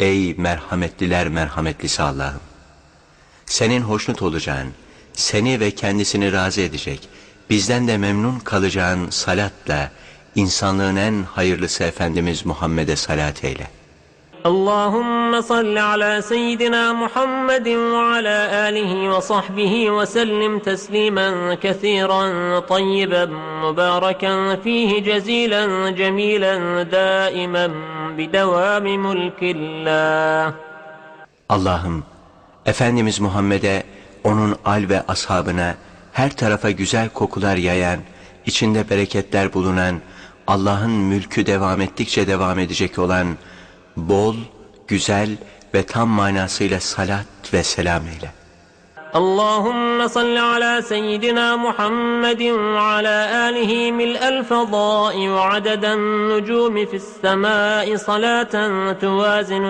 Ey merhametliler merhametlisi Allah'ım! Senin hoşnut olacağın, seni ve kendisini razı edecek, bizden de memnun kalacağın salatla, insanlığın en hayırlısı Efendimiz Muhammed'e salat eyle. اللهم صل على سيدنا محمد وعلى آله وصحبه وسلم تسليما كثيرا طيبا مباركا فيه جزيلا جميلا دائما بدوام ملك الله Allah'ım, Efendimiz Muhammed'e, onun al ve ashabına her tarafa güzel kokular yayan, içinde bereketler bulunan, Allah'ın mülkü devam ettikçe devam edecek olan, bol, güzel ve tam manasıyla salat ve selam eyle. اللهم صل على سيدنا محمد وعلى آله ملء الفضاء وعدد النجوم في السماء صلاة توازن